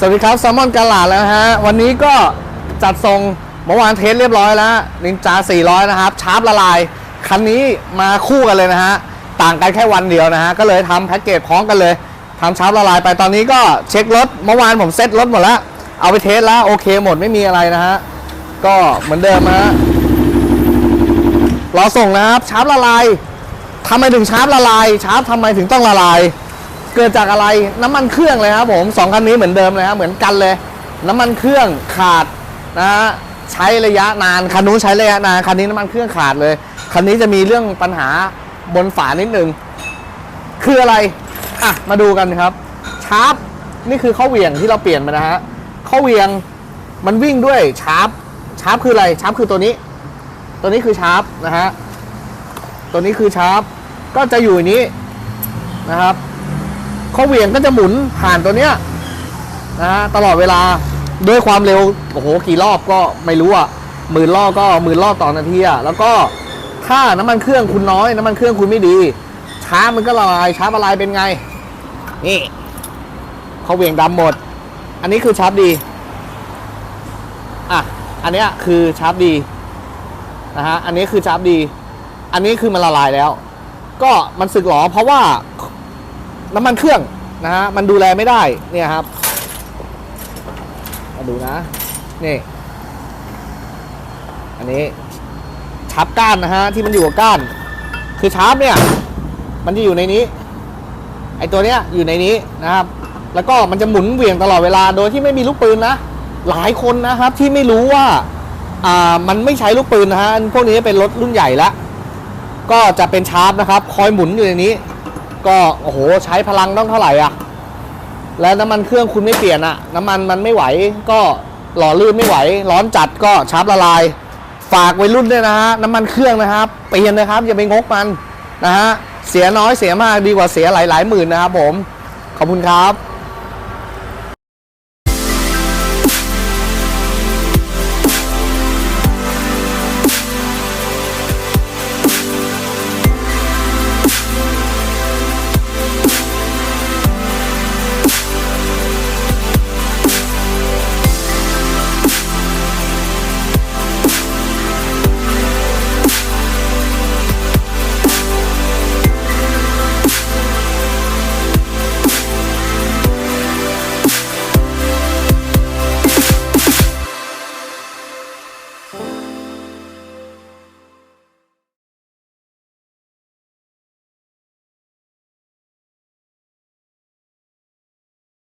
สวัสดีครับแซมมอนกาลาดแล้วนะฮะ วันนี้ก็จัดทรงเมื่อวานเทสเรียบร้อยแล้วนินจา 400 นะครับ ชาร์ปละลาย คันนี้มาคู่กันเลยนะฮะ ต่างกันแค่วันเดียวนะฮะ ก็เลยทำแพ็กเกจพร้อมกันเลยทำชาร์ปละลายไปตอนนี้ก็เช็ครถ เมื่อวานผมเซ็ตรถหมดแล้ว เอาไปเทสแล้วโอเคหมดไม่มีอะไรนะฮะ ก็เหมือนเดิมนะฮะรอส่งนะครับ ชาร์ปละลายทำไมถึงชาร์ปละลาย ชาร์ปทำไมถึงต้องละลาย เกิดจากอะไรน้ำมันเครื่องเลยครับผมสองคันนี้เหมือนเดิมเลยครับเหมือนกันเลย น้ำมันเครื่องขาดนะฮะใช้ระยะนานคันนู้นใช้ระยะนานคันนี้น้ำมันเครื่องขาดเลยคันนี้จะมีเรื่องปัญหาบนฝานิดนึงคืออะไรอะมาดูกันครับชาร์ปนี่คือข้อเหวี่ยงที่เราเปลี่ยนมานะฮะข้อเหวี่ยงมันวิ่งด้วยชาร์ปชาร์ปคืออะไรชาร์ปคือตัวนี้ ตัวนี้คือชาร์ปนะฮะตัวนี้คือชาร์ปก็จะอยู่อย่างนี้นะครับ ข้อเหวี่ยงก็จะหมุนผ่านตัวเนี้ยนะฮะตลอดเวลาด้วยความเร็วโอ้โหกี่รอบก็ไม่รู้อะหมื่นรอบก็หมื่นรอบต่อนาทีอะแล้วก็ถ้าน้ำมันเครื่องคุณน้อยน้ำมันเครื่องคุณไม่ดี ช้ามันก็ละลายช้าละลายเป็นไง นี่ข้อเหวี่ยงดำหมด อันนี้คือชาร์ปดีอะอันเนี้ยคือชาร์ปดีนะฮะอันนี้คือชาร์ปดี อันนี้คือมันละลายแล้ว ก็มันสึกหรอเพราะว่า น้ำมันเครื่องนะฮะมันดูแลไม่ได้เนี่ยครับมาดูนะนี่อันนี้ชับก้านนะฮะที่มันอยู่กับก้าน คือชาร์ปเนี่ย มันจะอยู่ในนี้ ไอตัวเนี้ยอยู่ในนี้นะครับ แล้วก็มันจะหมุนเวียงตลอดเวลาโดยที่ไม่มีลูกปืนนะหลายคนนะครับที่ไม่รู้ว่าอ่ามันไม่ใช้ลูกปืนนะฮะพวกนี้เป็นรถรุ่นใหญ่แล้วก็จะเป็นชาร์ปนะครับ คอยหมุนอยู่ในนี้ ก็โอ้โหใช้พลังต้องเท่าไหร่อะ แล้วน้ำมันเครื่องคุณไม่เปลี่ยนอะ น้ำมันมันไม่ไหวก็หล่อลื่นไม่ไหว ร้อนจัดก็ชาร์ปละลาย ฝากไว้รุ่นด้วยนะฮะน้ำมันเครื่องนะครับเปลี่ยนนะครับอย่าไปงกมันนะฮะเสียน้อยเสียมากดีกว่าเสียหลายหลายหมื่นนะครับผมขอบคุณครับ